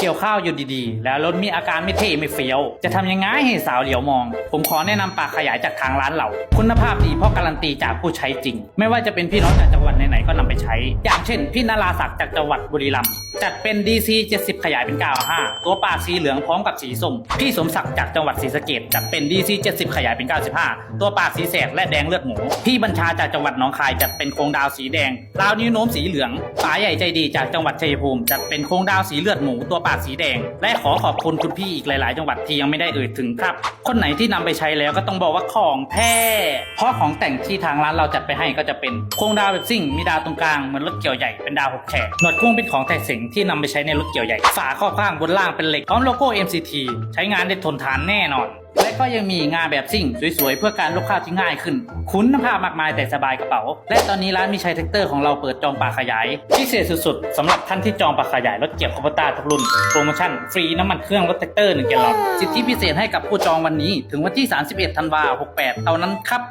เกี่ยวข้าวอยู่ดีๆ แล้วรถมีอาการไม่เท่ไม่เฟี้ยว จะทำยังไงให้สาวเหลียวมอง ผมขอแนะนำปากขยายจากทางร้านเราคุณภาพดีเพราะการันตีจากผู้ใช้จริง ไม่ว่าจะเป็นพี่น้องจากจังหวัดไหนๆก็นำไปใช้ อย่างเช่น พี่นาราศักดิ์จากจังหวัดบุรีรัมย์จัดเป็น DC 70 ขยายเป็น 95 ตัวปากสีเหลืองพร้อมกับสีส้ม พี่สมศักดิ์จากจังหวัดศรีสะเกษจัดเป็น DC 70 ขยายเป็น 95 ตัวปากสีแสดและแดงเลือดหมู พี่บัญชาจากจังหวัดหนองคายจัดเป็นโครงดาวสีแดง ราวนิ้วโน้มสีเหลืองป๋าใหญ่ใจดีจากจังหวัดชัยภูมิจัดเป็นโครงดาวสีเลือดหมู ตัวปากสีแดง และขอขอบคุณคุณพี่อีกหลาย ๆ จังหวัดที่ยังไม่ได้เอ่ยถึงครับ คนไหนที่นำไปใช้แล้วก็ต้องบอกว่าของแท้เพราะของแต่งที่ทางร้านเราจัดไปให้ก็จะเป็นโครงดาวแบบซิ่งมีดาวตรงกลางเหมือนรถเกี่ยวใหญ่เป็นดาวหกแฉกหนวดกุ้งเป็นของแต่งเสงที่นำไปใช้ในรถเกี่ยวใหญ่ ฝาครอบข้างบนล่างเป็นเหล็กพร้อมโลโก้ MCT ใช้งานได้ทนทานแน่นอน และก็ยังมีงานแบบซิ่ง สวยๆ เพื่อการลูกค้าที่ง่ายขึ้น คุณภาพมากมายแต่สบายกระเป๋า และตอนนี้ร้านมีชัยแท็กเตอร์ของเราเปิดจองปากขยาย พิเศษสุดๆสำหรับท่านที่จองปากขยายรถเกี่ยวคอมพิวต้าทุกรุ่น โปรโมชั่นฟรีน้ำมันเครื่องรถแท็กเตอร์1แกลลอนสิทธิพิเศษให้กับผู้จองวันนี้ ถึงวันที่ 31 ธันวาคม 68 เท่านั้นครับ